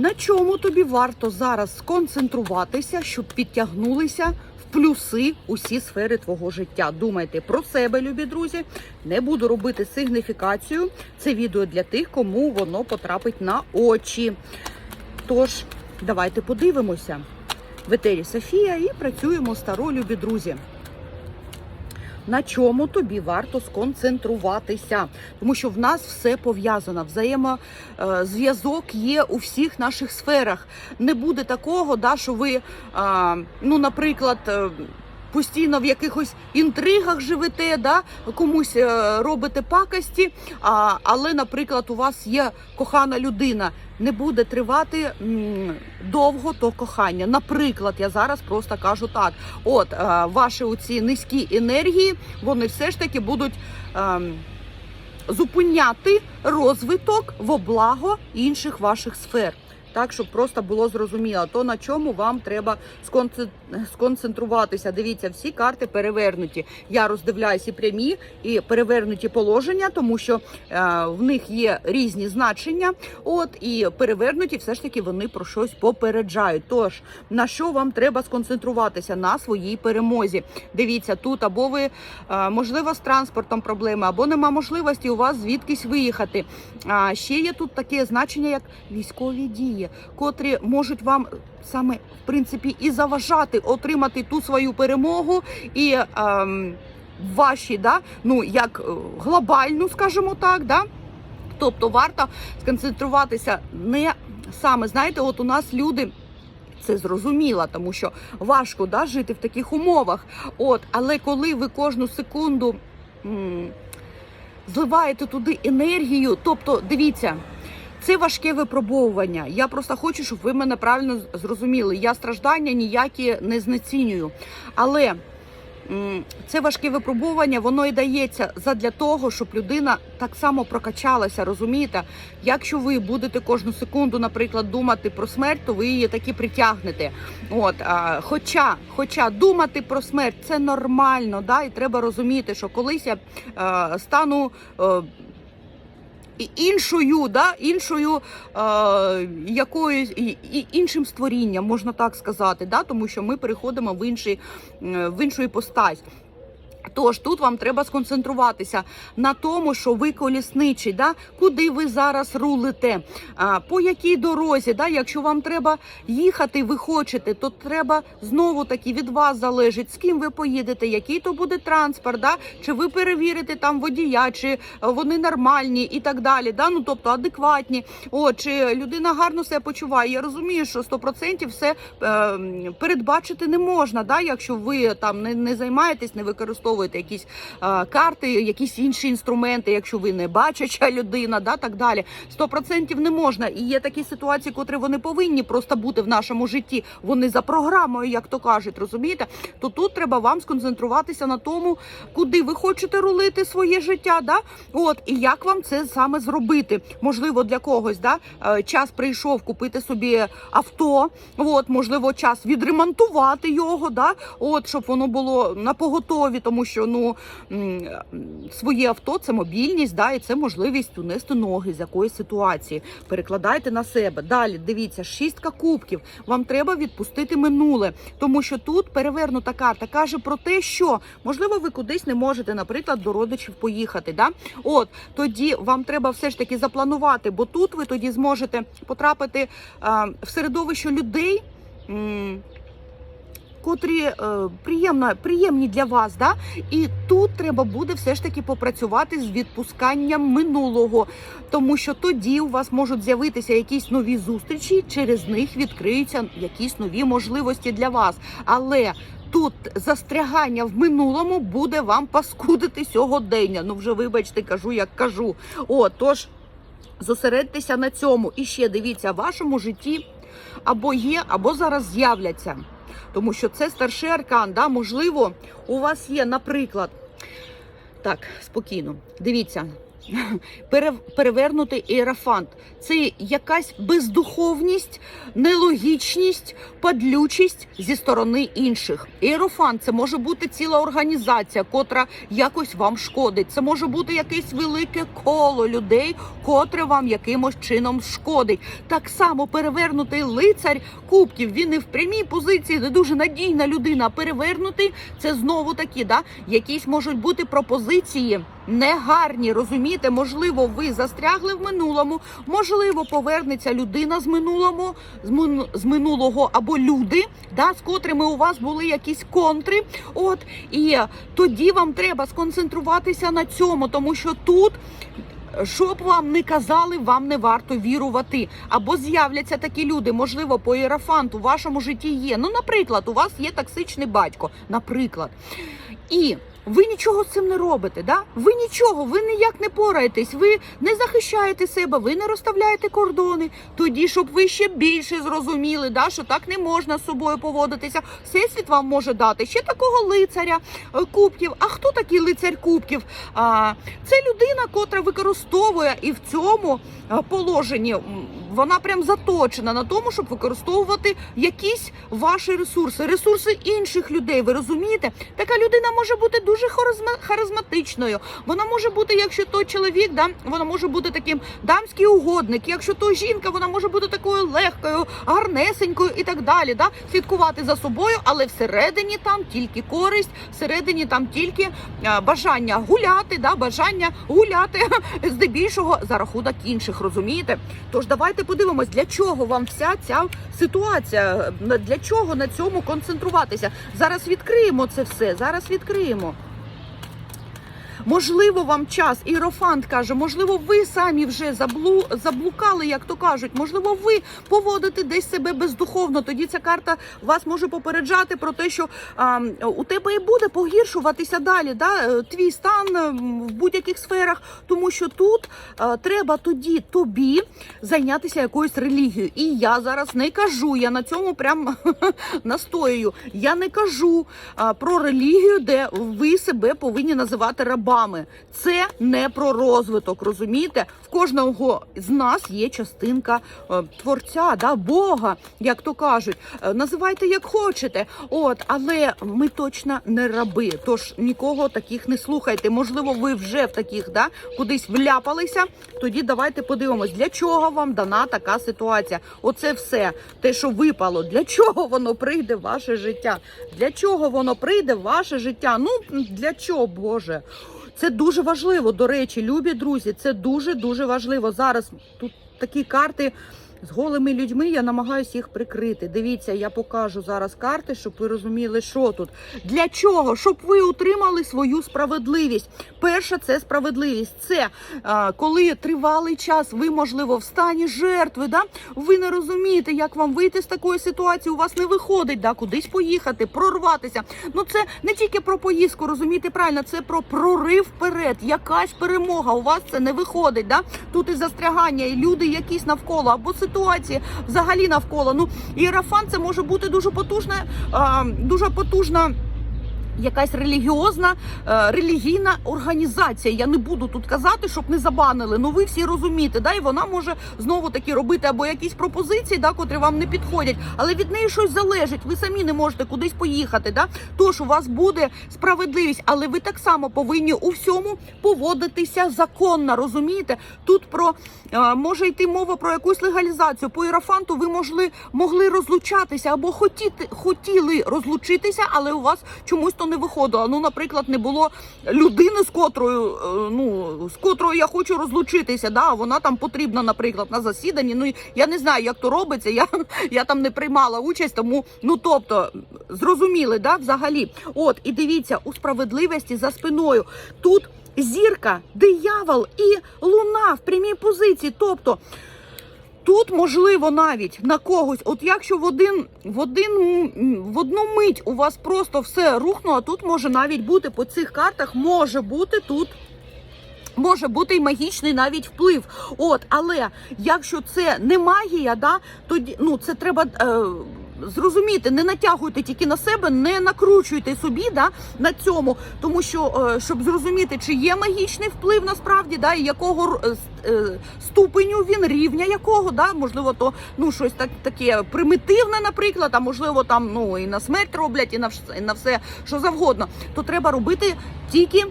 На чому тобі варто зараз сконцентруватися, щоб підтягнулися в плюси усі сфери твого життя? Думайте про себе, любі друзі. Не буду робити сигніфікацію. Це відео для тих, кому воно потрапить на очі. Тож, давайте подивимося. В етері Софія і працюємо старо, любі друзі. На чому тобі варто сконцентруватися, тому що в нас все пов'язано. Взаємозв'язок є у всіх наших сферах. Не буде такого, да, що ви, е, ну, наприклад, е, постійно в якихось інтригах живете, да, комусь е, робите пакості, а, але, наприклад, у вас є кохана людина. Не буде тривати м, довго то кохання. Наприклад, я зараз просто кажу так: от е, ваші оці низькі енергії, вони все ж таки будуть. ем, зупиняти розвиток в облаго інших ваших сфер. Так, щоб просто було зрозуміло, то на чому вам треба сконцентруватися. Дивіться, всі карти перевернуті. Я роздивляюся прямі і перевернуті положення, тому що е, в них є різні значення. От і перевернуті, все ж таки вони про щось попереджають. Тож на що вам треба сконцентруватися на своїй перемозі? Дивіться, тут або ви е, можливо з транспортом проблеми, або нема можливості у вас звідкись виїхати. А ще є тут таке значення, як військові дії, котрі можуть вам саме в принципі і заважати отримати ту свою перемогу і ем, ваші, да, ну як е, глобальну, скажімо так, да. Тобто варто сконцентруватися не саме, знаєте, от у нас люди. Це зрозуміло, тому що важко да, жити в таких умовах. От, але коли ви кожну секунду м, зливаєте туди енергію, тобто дивіться, це важке випробовування. Я просто хочу, щоб ви мене правильно зрозуміли. Я страждання ніякі не знецінюю. Але це важке випробування, воно і дається задля того, щоб людина так само прокачалася. Розумієте? Якщо ви будете кожну секунду, наприклад, думати про смерть, то ви її таки притягнете. От, а, хоча, хоча думати про смерть це нормально, да, і треба розуміти, що колись я е, стану. Е, і- іншою, да, іншою е, якоюсь іншим створінням, можна так сказати, да, тому що ми переходимо в інший е, в іншу іпостась. Тож тут вам треба сконцентруватися на тому, що ви колісничий, да? куди ви зараз рулите, а, по якій дорозі. Да? Якщо вам треба їхати, ви хочете, то треба знову таки від вас залежить, з ким ви поїдете, який то буде транспорт, да? чи ви перевірите там водія, чи е, вони нормальні і так далі. Да? Ну, тобто адекватні. О, чи людина гарно себе почуває. Я розумію, що 100% все е, передбачити не можна, да? якщо ви там не, не займаєтесь, не використовуєте якісь е, карти, якісь інші інструменти, якщо ви не бачача людина, да, так далі. 100% не можна. І є такі ситуації, котрі вони повинні просто бути в нашому житті. Вони за програмою, як то кажуть, розумієте? То тут треба вам сконцентруватися на тому, куди ви хочете рулити своє життя, да? От і як вам це саме зробити? Можливо, для когось, да? е, час прийшов купити собі авто. От, можливо, час відремонтувати його, да? От, щоб воно було на поготові, тому що ну своє авто це мобільність, да, і це можливість унести ноги з якоїсь ситуації. Перекладайте на себе. Далі дивіться, шістка кубків. Вам треба відпустити минуле, тому що тут перевернута карта каже про те, що можливо ви кудись не можете, наприклад, до родичів поїхати. Да? От тоді вам треба все ж таки запланувати, бо тут ви тоді зможете потрапити а, в середовище людей. м, Котрі е, приємно, приємні для вас, да? і тут треба буде все ж таки попрацювати з відпусканням минулого, тому що тоді у вас можуть з'явитися якісь нові зустрічі, через них відкриються якісь нові можливості для вас. Але тут застрягання в минулому буде вам паскудити сьогодення. Ну вже вибачте, кажу, як кажу. О, тож зосередьтеся на цьому. І ще дивіться, в вашому житті або є, або зараз з'являться. Тому що це старший аркан. Да? Можливо, у вас є, наприклад, так, спокійно. Дивіться, перевернутий іерафант. Це якась бездуховність, нелогічність, падлючість зі сторони інших. Іерофант це може бути ціла організація, котра якось вам шкодить. Це може бути якесь велике коло людей, котре вам якимось чином шкодить. Так само перевернутий лицар кубків. Він не в прямій позиції, не дуже надійна людина. Перевернутий це знову такі, да, якісь можуть бути пропозиції негарні. Розумієте, можливо, ви застрягли в минулому, можливо, повернеться людина з минулому, з, мин- з минулого або люди, да, з котрими у вас були якісь контри. От і тоді вам треба сконцентруватися на цьому, тому що тут. Що б вам не казали, вам не варто вірувати. Або з'являться такі люди, можливо, по іерафанту в вашому житті є. Ну, наприклад, у вас є токсичний батько, наприклад. І ви нічого з цим не робите, да? Ви нічого, ви ніяк не пораєтесь, ви не захищаєте себе, ви не розставляєте кордони. Тоді, щоб ви ще більше зрозуміли, да, що так не можна з собою поводитися. Всесвіт вам може дати ще такого лицаря е, кубків. А хто такий лицар кубків? А, це людина, котра використовує і в цьому е, положенні вона прям заточена на тому, щоб використовувати якісь ваші ресурси, ресурси інших людей. Ви розумієте? Така людина може бути дуже харизма- харизматичною. Вона може бути, якщо то чоловік, да, вона може бути таким дамський угодник. Якщо то жінка, вона може бути такою легкою, гарнесенькою і так далі. Да? Слідкувати за собою, але всередині там тільки користь, всередині там тільки е, бажання гуляти, да, бажання гуляти здебільшого за рахунок інших. Розумієте? Тож давайте подивимось, для чого вам вся ця ситуація, для чого на цьому концентруватися. Зараз відкриємо це все. Зараз відкриємо. Можливо, вам час. Ірофант каже, можливо, ви самі вже заблу, заблукали, як то кажуть. Можливо, ви поводите десь себе бездуховно. Тоді ця карта вас може попереджати про те, що а, у тебе і буде погіршуватися далі. Да? е, Твій стан е, в будь-яких сферах, тому що тут е, треба тоді тобі зайнятися якоюсь релігією. І я зараз не кажу. Я на цьому прям настоюю. Я не кажу а, про релігію, де ви себе повинні називати рабами. Це не про розвиток, розумієте? В кожного з нас є частинка е, творця, да, Бога, як то кажуть. Е, Називайте як хочете. От, але ми точно не раби. Тож нікого таких не слухайте. Можливо, ви вже в таких да, кудись вляпалися. Тоді давайте подивимось, для чого вам дана така ситуація. Оце все, те, що випало, для чого воно прийде в ваше життя? Для чого воно прийде в ваше життя? Ну для чого, Боже? Це дуже важливо. До речі, любі друзі, це дуже дуже важливо. Зараз тут такі карти. З голими людьми я намагаюся їх прикрити. Дивіться, я покажу зараз карти, щоб ви розуміли, що тут. Для чого? Щоб ви отримали свою справедливість. Перше, це справедливість. Це а, коли тривалий час ви, можливо, в стані жертви, да? ви не розумієте, як вам вийти з такої ситуації. У вас не виходить да? кудись поїхати, прорватися. Ну це не тільки про поїздку, розумієте правильно, це про прорив вперед, якась перемога. У вас це не виходить. Да? Тут і застрягання, і люди якісь навколо, або ситуації взагалі навколо. Ну іерафан це може бути дуже потужна, дуже потужна. Якась релігіозна е, релігійна організація. Я не буду тут казати, щоб не забанили. Ну ви всі розумієте, да, і вона може знову таки робити або якісь пропозиції, да, котрі вам не підходять, але від неї щось залежить. Ви самі не можете кудись поїхати. Да? Тож у вас буде справедливість, але ви так само повинні у всьому поводитися законно. Розумієте? Тут про е, може йти мова про якусь легалізацію. По ірафанту ви могли могли розлучатися або хотіти хотіли розлучитися, але у вас чомусь то не виходило. Ну, наприклад, не було людини, з котрою е, ну з котрою я хочу розлучитися. Да, вона там потрібна, наприклад, на засіданні. Ну я не знаю, як то робиться. Я, я там не приймала участь, тому ну тобто зрозуміли, да, взагалі. От і дивіться у справедливості за спиною тут. Зірка, диявол і луна в прямій позиції. Тобто тут можливо навіть на когось, от якщо в один в один в одну мить у вас просто все рухнуло, а тут може навіть бути по цих картах, може бути тут. Може бути і магічний навіть вплив. От, але якщо це не магія, да, тоді ну це треба. Е, зрозумійте, не натягуйте тільки на себе, не накручуйте собі да, на цьому, тому що е, щоб зрозуміти, чи є магічний вплив насправді, да, і якого е, е, ступеню він, рівня якого, да, можливо, то ну щось так таке примітивне, наприклад, а можливо, там ну і на смерть роблять, і на і на все, що завгодно, то треба робити тільки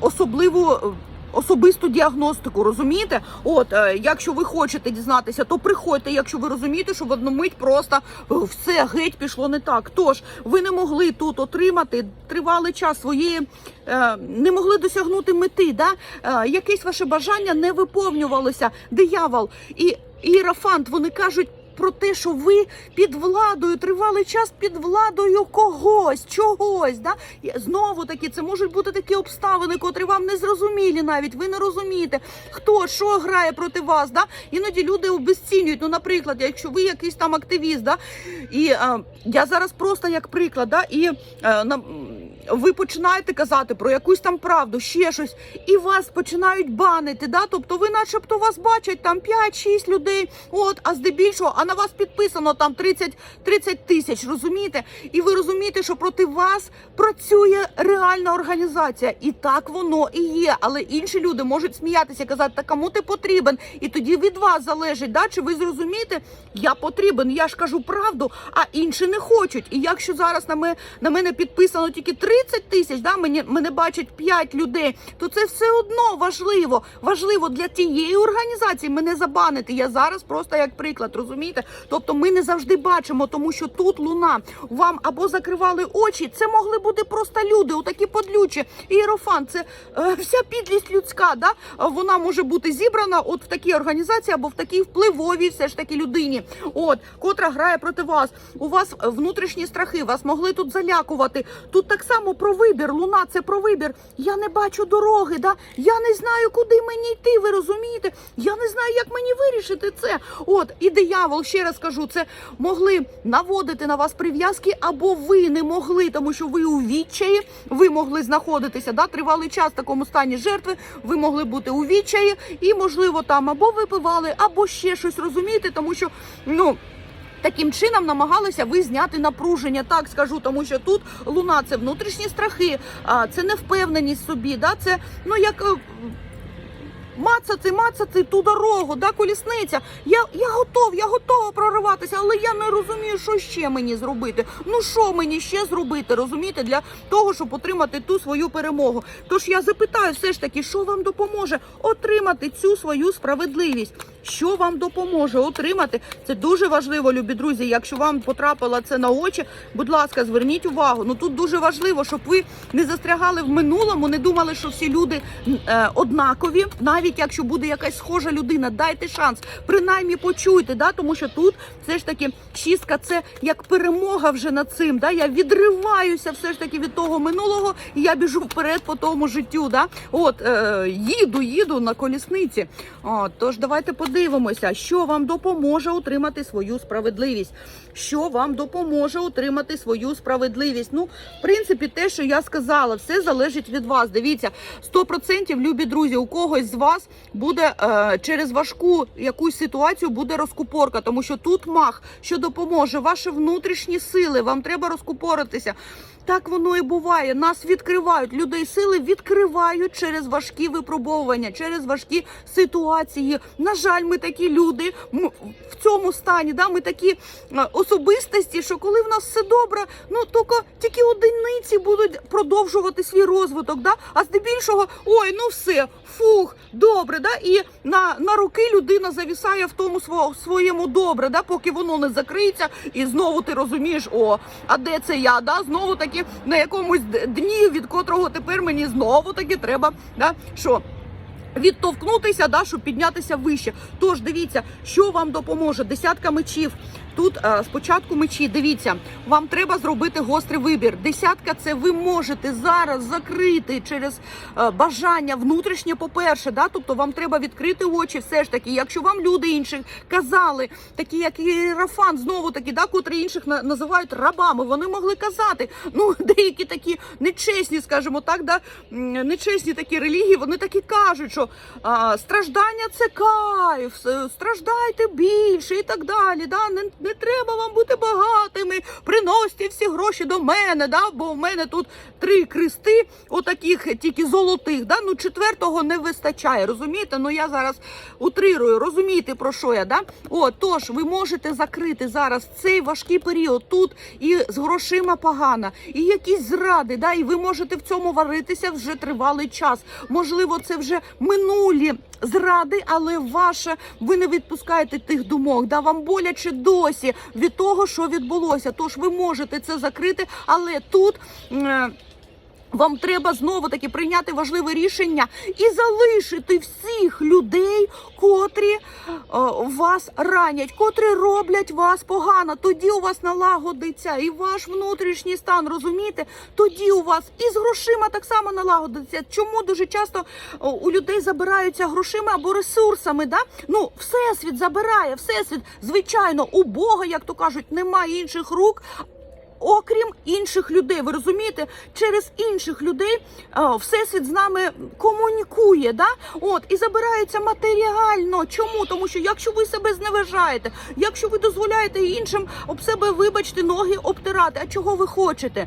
особливу. Особисту діагностику, розумієте? От, е, якщо ви хочете дізнатися, то приходьте, якщо ви розумієте, що в одну мить просто е, все геть пішло не так. Тож ви не могли тут отримати тривалий час своєї, е, не могли досягнути мети, да? якесь ваше бажання не виповнювалося. Диявол і іерофант, вони кажуть. Про те, що ви під владою тривалий час під владою когось, чогось, да знову таки, це можуть бути такі обставини, котрі вам не зрозумілі навіть. Ви не розумієте, хто що грає проти вас. Да? Іноді люди обезцінюють. Ну, наприклад, якщо ви якийсь там активіст, да? і е, я зараз просто як приклад, да? і е, на, ви починаєте казати про якусь там правду, ще щось, і вас починають банити. Да? Тобто ви, начебто, вас бачать там 5-6 людей, от, а здебільшого, а на вас підписано там 30, 30 тисяч, розумієте? І ви розумієте, що проти вас працює реальна організація, і так воно і є. Але інші люди можуть сміятися, казати, та кому ти потрібен? І тоді від вас залежить, да? чи ви зрозумієте, я потрібен, я ж кажу правду, а інші не хочуть. І якщо зараз на мене, на мене підписано тільки 30 тисяч, да, мені, мене бачать 5 людей, то це все одно важливо. Важливо для тієї організації мене забанити. Я зараз просто як приклад, розумієте? Тобто ми не завжди бачимо, тому що тут луна вам або закривали очі. Це могли бути просто люди, отакі подлючі. Іерофан, це е, вся підлість людська. Да? Вона може бути зібрана от в такій організації або в такій впливовій все ж таки людині, от котра грає проти вас. У вас внутрішні страхи, вас могли тут залякувати. Тут так само про вибір. Луна це про вибір. Я не бачу дороги. Да? Я не знаю, куди мені йти. Ви розумієте? Я не знаю, як мені вирішити це. От і диявол, ще раз кажу, це могли наводити на вас прив'язки, або ви не могли, тому що ви у відчаї, ви могли знаходитися да, тривалий час в такому стані жертви. Ви могли бути у відчаї, і можливо там або випивали, або ще щось розумієте, тому що ну. Таким чином намагалися ви зняти напруження, так скажу, тому що тут луна це внутрішні страхи, а це невпевненість собі. Да? Це ну як е, мацати, мацати ту дорогу, да, колісниця. Я, я готов, я готова прориватися, але я не розумію, що ще мені зробити. Ну що мені ще зробити, розумієте, для того, щоб отримати ту свою перемогу. Тож я запитаю, все ж таки, що вам допоможе отримати цю свою справедливість. Що вам допоможе отримати? Це дуже важливо, любі друзі. Якщо вам потрапило це на очі, будь ласка, зверніть увагу. Ну тут дуже важливо, щоб ви не застрягали в минулому, не думали, що всі люди е, однакові. Навіть якщо буде якась схожа людина, дайте шанс. Принаймні почуйте, да? тому що тут все ж таки шістка це як перемога вже над цим. Да? Я відриваюся все ж таки від того минулого, і я біжу вперед по тому життю. Да? От е, їду, їду на колісниці. От, тож давайте подивимося, що вам допоможе отримати свою справедливість. Що вам допоможе отримати свою справедливість? Ну, в принципі, те, що я сказала, все залежить від вас. Дивіться, 100% любі друзі, у когось з вас буде е, через важку якусь ситуацію буде розкупорка, тому що тут мах, що допоможе, ваші внутрішні сили, вам треба розкупоритися. Так воно і буває. Нас відкривають, людей сили відкривають через важкі випробовування, через важкі ситуації. На жаль, ми такі люди м- в цьому стані. Да? Ми такі е, особистості, що коли в нас все добре, ну тільки, тільки одиниці будуть продовжувати свій розвиток. Да? А здебільшого, ой, ну все, фух, добре, да? і на, на руки людина завісає в тому сво- своєму добре, да? поки воно не закриється, і знову ти розумієш, о, а де це я? Да? Знову таки на якомусь дні, від котрого тепер мені знову таки треба, да? що? Відтовкнутися, да, щоб піднятися вище. Тож дивіться, що вам допоможе. Десятка мечів. Тут е, спочатку мечі. Дивіться, вам треба зробити гострий вибір. Десятка це ви можете зараз закрити через е, бажання внутрішнє, по-перше, да, тобто вам треба відкрити очі. Все ж таки, якщо вам люди інші казали, такі як і Рафан, знову таки, да, котрі інших на- називають рабами, вони могли казати. Ну, деякі такі нечесні, скажімо так, да, нечесні такі релігії, вони такі кажуть, що а, страждання це кайф, страждайте більше і так далі. Да? Не, не треба вам бути багатими. Приносьте всі гроші до мене, да? бо в мене тут три крести, отаких тільки золотих. Да? Ну, четвертого не вистачає. Розумієте? Ну я зараз утрирую, розумієте, про що я? Да? О, тож ви можете закрити зараз цей важкий період тут і з грошима погано, і якісь зради, да? і ви можете в цьому варитися вже тривалий час. Можливо, це вже минулі зради, але ваше ви не відпускаєте тих думок. Да? Вам боляче досі від того, що відбулося. Тож ви можете це закрити, але тут. Е, вам треба знову таки прийняти важливе рішення і залишити всіх людей, котрі е, вас ранять, котрі роблять вас погано. Тоді у вас налагодиться і ваш внутрішній стан, розумієте? Тоді у вас і з грошима так само налагодиться. Чому дуже часто у людей забираються грошима або ресурсами? Да? Ну, всесвіт забирає, всесвіт, звичайно, у Бога, як то кажуть, немає інших рук. Окрім інших людей, ви розумієте, через інших людей а, всесвіт з нами комунікує, да? От і забирається матеріально. Чому? Тому що якщо ви себе зневажаєте, якщо ви дозволяєте іншим об себе, вибачте, ноги обтирати, а чого ви хочете?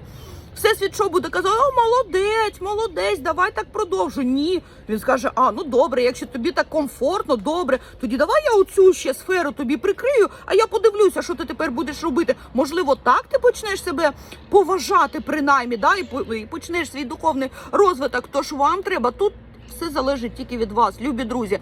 Всесвіт що буде казати, о, молодець, молодець, давай так продовжуй. Ні. Він скаже, а ну добре, якщо тобі так комфортно, добре, тоді давай я оцю ще сферу тобі прикрию, а я подивлюся, що ти тепер будеш робити. Можливо, так ти почнеш себе поважати, принаймні, да, і почнеш свій духовний розвиток. Тож вам треба тут все залежить тільки від вас, любі друзі.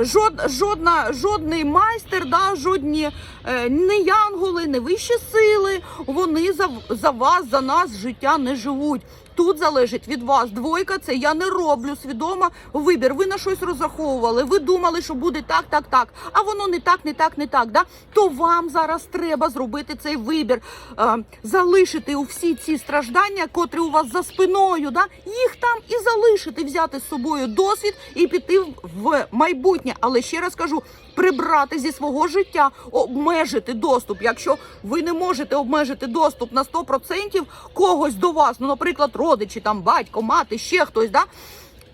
Жод, жодна, жодний майстер, да, жодні е, не янголи, не вищі сили. Вони за, за вас, за нас життя не живуть. Тут залежить від вас. Двойка це я не роблю свідомо вибір. Ви на щось розраховували. Ви думали, що буде так, так, так. А воно не так, не так, не так. Да? То вам зараз треба зробити цей вибір, е, залишити у всі ці страждання, котрі у вас за спиною. Да? Їх там і залишити, взяти з собою досвід і піти в- майбутнє. Але ще раз кажу. Прибрати зі свого життя, обмежити доступ. Якщо ви не можете обмежити доступ на 100% когось до вас, ну, наприклад, родичі, там батько, мати, ще хтось, да,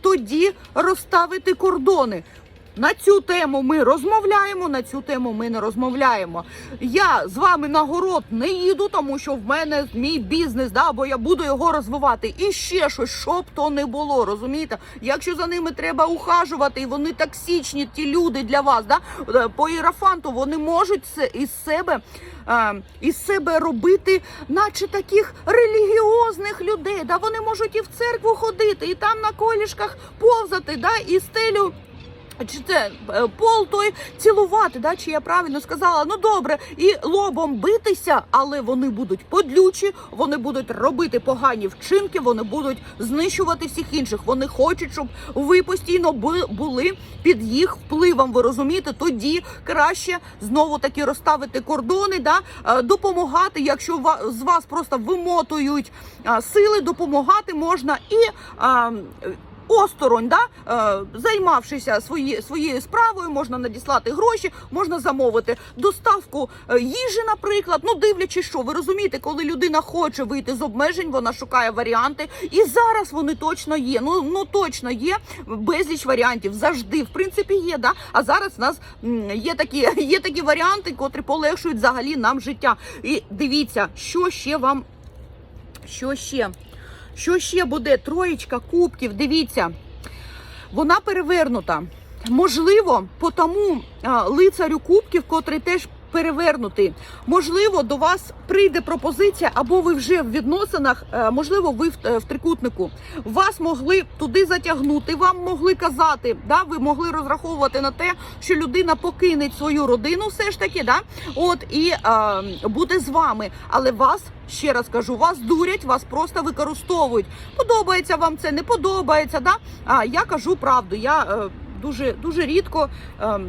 тоді розставити кордони. На цю тему ми розмовляємо, на цю тему ми не розмовляємо. Я з вами на город не їду, тому що в мене мій бізнес, да, бо я буду його розвивати. І ще щось, щоб то не було, розумієте? Якщо за ними треба ухажувати, і вони токсичні, ті люди для вас, да, е, по ірафанту вони можуть це із себе. е, Із себе робити, наче таких релігіозних людей. Да, вони можуть і в церкву ходити, і там на колішках повзати, да, і стелю чи це е, пол той цілувати, да, чи я правильно сказала? Ну добре, і лобом битися, але вони будуть подлючі, вони будуть робити погані вчинки, вони будуть знищувати всіх інших. Вони хочуть, щоб ви постійно були під їх впливом. Ви розумієте? Тоді краще знову таки розставити кордони, да, е, допомагати, якщо з вас просто вимотують сили, допомагати можна і. Осторонь, да, е, займавшися свої, своєю справою, можна надіслати гроші, можна замовити доставку е, їжі, наприклад. Ну, дивлячись, що ви розумієте, коли людина хоче вийти з обмежень, вона шукає варіанти. І зараз вони точно є. Ну, ну точно є безліч варіантів. Завжди, в принципі, є. Да? А зараз у нас є такі, є такі варіанти, котрі полегшують взагалі нам життя. І дивіться, що ще вам, що ще. Що ще буде? Троєчка кубків. Дивіться, вона перевернута. Можливо, по тому лицарю кубків, котрий теж перевернутий. Можливо, до вас прийде пропозиція, або ви вже в відносинах, е, можливо, ви в, е, в трикутнику. Вас могли туди затягнути, вам могли казати, да, ви могли розраховувати на те, що людина покине свою родину, все ж таки, да, от і е, буде з вами. Але вас ще раз кажу, вас дурять, вас просто використовують. Подобається вам це, не подобається. Да? А я кажу правду. Я е, дуже дуже рідко ем,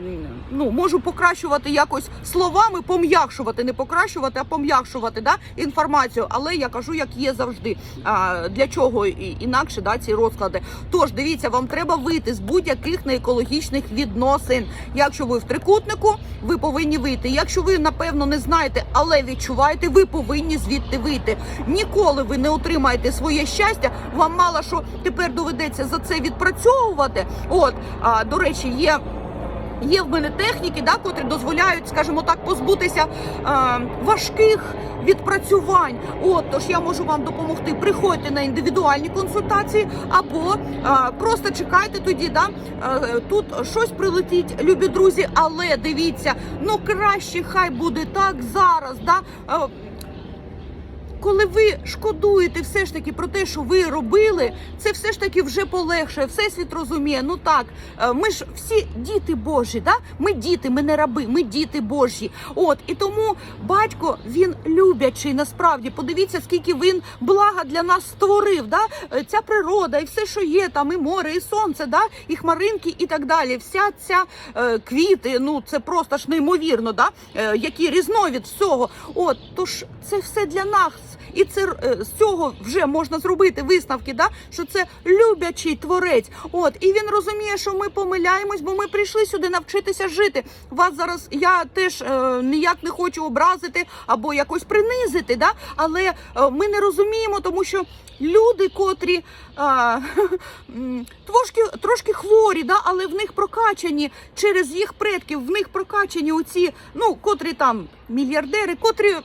ну, можу покращувати якось словами, пом'якшувати, не покращувати, а пом'якшувати да, інформацію. Але я кажу, як є завжди. А, для чого інакше да, ці розклади. Тож дивіться, вам треба вийти з будь-яких неекологічних відносин. Якщо ви в трикутнику, ви повинні вийти. Якщо ви напевно не знаєте, але відчуваєте, ви повинні звідти вийти. Ніколи ви не отримаєте своє щастя. Вам мало що тепер доведеться за це відпрацьовувати. От а до речі, є. Є в мене техніки, да, котрі дозволяють, скажімо так, позбутися е, важких відпрацювань. От тож я можу вам допомогти. Приходьте на індивідуальні консультації, або е, просто чекайте тоді. Да, е, тут щось прилетить, любі друзі. Але дивіться, ну краще хай буде так зараз. Да, е, коли ви шкодуєте все ж таки про те, що ви робили, це все ж таки вже полегшує. Всесвіт розуміє. Ну так, е, ми ж всі діти Божі, да? Ми діти, ми не раби, ми діти Божі. От і тому батько він люблячий. Насправді подивіться, скільки він блага для нас створив. Да? Е, Ця природа, і все, що є, там і море, і сонце, да? і хмаринки, і так далі. Вся ця е, квіти, ну це просто ж неймовірно, да? е, які різновід всього. От тож це все для нас. І це е, з цього вже можна зробити висновки, да? що це люблячий творець. От і він розуміє, що ми помиляємось, бо ми прийшли сюди навчитися жити. Вас зараз я теж е, ніяк не хочу образити або якось принизити, да? але е, ми не розуміємо, тому що люди, котрі е, трошки, трошки хворі, да? але в них прокачані через їх предків, в них прокачані оці, ну котрі там мільярдери, котрі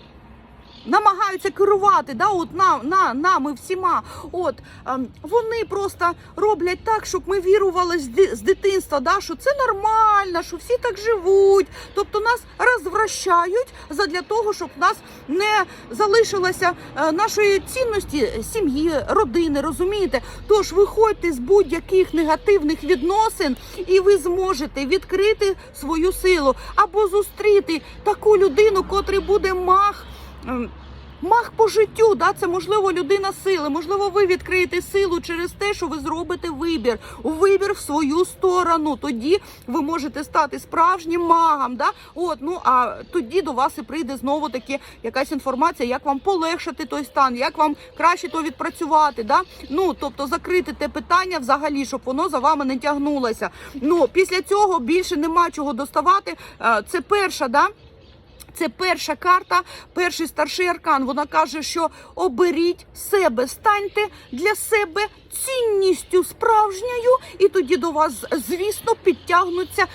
намагаються керувати да, от на, на, нами всіма. От ем, вони просто роблять так, щоб ми вірували з, з дитинства, да, що це нормально, що всі так живуть. Тобто нас розвращають задля того, щоб в нас не залишилося е, нашої цінності сім'ї, родини. Розумієте? Тож виходьте з будь-яких негативних відносин, і ви зможете відкрити свою силу або зустріти таку людину, котрий буде мах. Ем, Мах по життю, да, це можливо людина сили. Можливо, ви відкриєте силу через те, що ви зробите вибір, вибір в свою сторону. Тоді ви можете стати справжнім магом. Да? От, ну а тоді до вас і прийде знову таки якась інформація, як вам полегшити той стан, як вам краще то відпрацювати. Да? Ну тобто закрити те питання взагалі, щоб воно за вами не тягнулося. Ну після цього більше нема чого доставати. Е, Це перша, да. Це перша карта, перший старший аркан. Вона каже, що оберіть себе, станьте для себе цінністю справжньою, і тоді до вас, звісно, підтягнуться.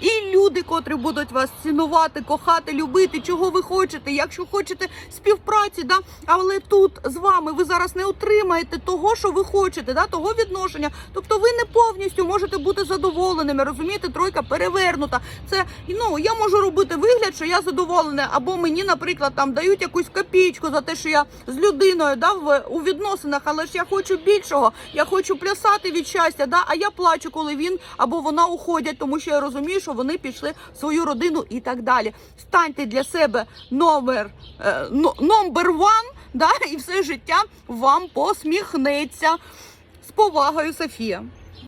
І люди, котрі будуть вас цінувати, кохати, любити, чого ви хочете, якщо хочете співпраці, да але тут з вами ви зараз не отримаєте того, що ви хочете, да того відношення. Тобто ви не повністю можете бути задоволеними. Розумієте, тройка перевернута. Це ну я можу робити вигляд, що я задоволена, або мені, наприклад, там дають якусь копійку за те, що я з людиною да, в у відносинах, але ж я хочу більшого. Я хочу плясати від щастя, да, а я плачу, коли він або вона уходять, тому що я розумію, що вони пішли в свою родину і так далі. Станьте для себе номер е, номер ван, да, і все життя вам посміхнеться. З повагою, Софія.